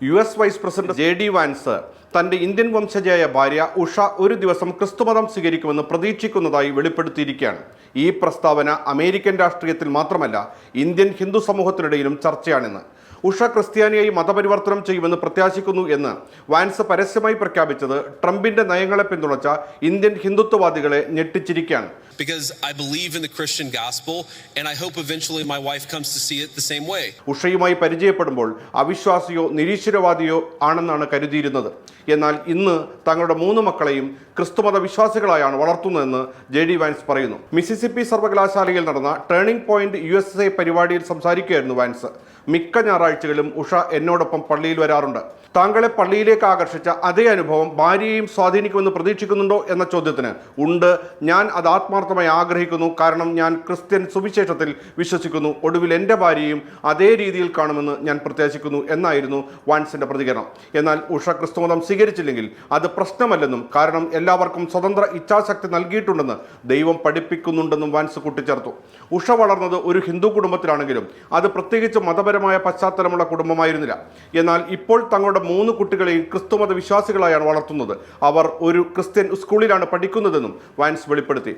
U S vice president J D Vance തന്റെ Indian വംശജയായ ഭാര്യ ഉഷ ഒരു ദിവസം ക്രിസ്തുമതം സ്വീകരിക്കുമെന്ന് പ്രതീക്ഷിക്കുന്നതായി വെളിപ്പെടുത്തിയിരിക്കുകയാണ്. ഈ പ്രസ്താവന അമേരിക്കൻ രാഷ്ട്രീയത്തിൽ മാത്രമല്ല ഇന്ത്യൻ ഹിന്ദു സമൂഹത്തിനിടയിലും ചർച്ചയാണെന്ന്. ഉഷ ക്രിസ്ത്യാനിയായി മതപരിവർത്തനം ചെയ്യുമെന്ന് പ്രത്യാശിക്കുന്നു എന്ന് വാൻസ് പരസ്യമായി പ്രഖ്യാപിച്ചത് ട്രംപിന്റെ നയങ്ങളെ പിന്തുണച്ച ഇന്ത്യൻ ഹിന്ദുത്വവാദികളെ ഞെട്ടിച്ചിരിക്കുകയാണ്. Because I believe in the Christian gospel, and I hope eventually my wife comes to see it the same way. ഉഷയുമായി പരിചയപ്പെടുമ്പോൾ അവിശ്വാസിയോ നിരീശ്വരവാദിയോ ആണെന്നാണ് കരുതിയിരുന്നത്. എന്നാൽ ഇന്ന് തങ്ങളുടെ മൂന്ന് മക്കളെയും ക്രിസ്തുമത വിശ്വാസികളായാണ് വളർത്തുന്നതെന്ന് ജെ ഡി വാൻസ് പറയുന്നു. മിസിസിപ്പി സർവകലാശാലയിൽ നടന്ന ടേണിംഗ് പോയിന്റ് യു പരിപാടിയിൽ സംസാരിക്കുകയായിരുന്നു വാൻസ്. മിക്ക ഞായറാഴ്ചകളിലും ഉഷ എന്നോടൊപ്പം പള്ളിയിൽ വരാറുണ്ട്. താങ്കളെ പള്ളിയിലേക്ക് ആകർഷിച്ച അതേ അനുഭവം ഭാര്യയെയും സ്വാധീനിക്കുമെന്ന് പ്രതീക്ഷിക്കുന്നുണ്ടോ എന്ന ചോദ്യത്തിന് ഉണ്ട്. ഞാൻ അത് ആത്മാർത്ഥമായി ആഗ്രഹിക്കുന്നു. കാരണം ഞാൻ ക്രിസ്ത്യൻ സുവിശേഷത്തിൽ വിശ്വസിക്കുന്നു. ഒടുവിൽ എന്റെ ഭാര്യയും അതേ രീതിയിൽ കാണുമെന്ന് ഞാൻ പ്രത്യാശിക്കുന്നു എന്നായിരുന്നു വാൻസിന്റെ പ്രതികരണം. എന്നാൽ ഉഷ ക്രിസ്തുമതം സ്വീകരിച്ചില്ലെങ്കിൽ അത് പ്രശ്നമല്ലെന്നും കാരണം എല്ലാവർക്കും സ്വതന്ത്ര ഇച്ഛാശക്തി നൽകിയിട്ടുണ്ടെന്ന് ദൈവം പഠിപ്പിക്കുന്നുണ്ടെന്നും വാൻസ് കൂട്ടിച്ചേർത്തു. ഉഷ വളർന്നത് ഒരു ഹിന്ദു കുടുംബത്തിലാണെങ്കിലും അത് പ്രത്യേകിച്ച് മതപരമായ പശ്ചാത്തലമുള്ള കുടുംബമായിരുന്നില്ല. എന്നാൽ ഇപ്പോൾ തങ്ങളുടെ മൂന്ന് കുട്ടികളെയും ക്രിസ്തുമത വിശ്വാസികളായാണ് വളർത്തുന്നത്. അവർ ഒരു ക്രിസ്ത്യൻ സ്കൂളിലാണ് പഠിക്കുന്നതെന്നും വാൻസ് വെളിപ്പെടുത്തി.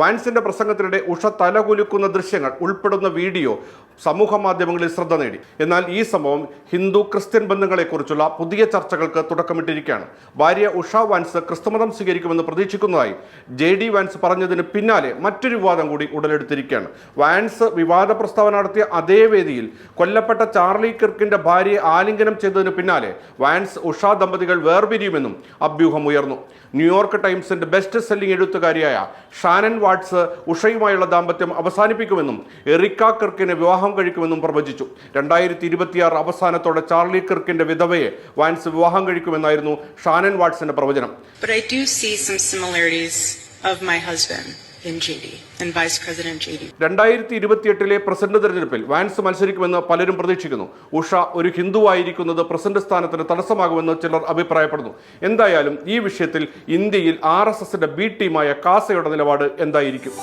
വയൻസിന്റെ പ്രസംഗത്തിനിടെ ഉഷ തലകുലുക്കുന്ന ദൃശ്യങ്ങൾ ഉൾപ്പെടുന്ന വീഡിയോ സമൂഹ മാധ്യമങ്ങളിൽ ശ്രദ്ധ നേടി. എന്നാൽ ഈ സംഭവം ഹിന്ദു ക്രിസ്ത്യൻ ബന്ധങ്ങളെക്കുറിച്ചുള്ള പുതിയ ചർച്ചകൾക്ക് തുടക്കമിട്ടിരിക്കുകയാണ്. ഭാര്യ ഉഷ വാൻസ് ക്രിസ്തുമതം സ്വീകരിക്കുമെന്ന് പ്രതീക്ഷിക്കുന്നതായി ജെ ഡി വാൻസ് പറഞ്ഞതിന് പിന്നാലെ മറ്റൊരു വിവാദം കൂടി ഉടലെടുത്തിരിക്കുകയാണ്. വാൻസ് വിവാദ പ്രസ്താവന നടത്തിയ അതേ വേദിയിൽ കൊല്ലപ്പെട്ട ചാർലി കിർക്കിന്റെ ഭാര്യയെ ആലിംഗനം ചെയ്തതിന് പിന്നാലെ വാൻസ് ഉഷ ദമ്പതികൾ വേർപിരിയുമെന്നും അഭ്യൂഹം ഉയർന്നു. ന്യൂയോർക്ക് ടൈംസിന്റെ ബെസ്റ്റ് സെല്ലിംഗ് എഴുത്തുകാരിയായ ഷാനൻ വാട്സ് ഉഷയുമായുള്ള ദാമ്പത്യം അവസാനിപ്പിക്കുമെന്നും എറിക്ക കിർക്കിനെ വിവാഹം കഴിക്കുമെന്നും പ്രവചിച്ചു. രണ്ടായിരത്തി ഇരുപത്തിയാറ് അവസാനത്തോടെ ചാർലി കിർക്കിന്റെ വിധവയെ വാൻസ് വിവാഹം കഴിക്കുമെന്നായിരുന്നു ഷാനൻ വാട്സിന്റെ പ്രവചനം. But I do see some similarities of my husband. In JD and. രണ്ടായിരത്തി ഇരുപത്തിയെട്ടിലെ പ്രസിഡന്റ് തെരഞ്ഞെടുപ്പിൽ വാൻസ് മത്സരിക്കുമെന്ന് പലരും പ്രതീക്ഷിക്കുന്നു. ഉഷ ഒരു ഹിന്ദു ആയിരിക്കുന്നത് പ്രസിഡന്റ് സ്ഥാനത്തിന് തടസ്സമാകുമെന്ന് ചിലർ അഭിപ്രായപ്പെടുന്നു. എന്തായാലും ഈ വിഷയത്തിൽ ഇന്ത്യയിൽ ആർ എസ് എസിന്റെ ബി ടീമായ കാസയുടെ നിലപാട് എന്തായിരിക്കും?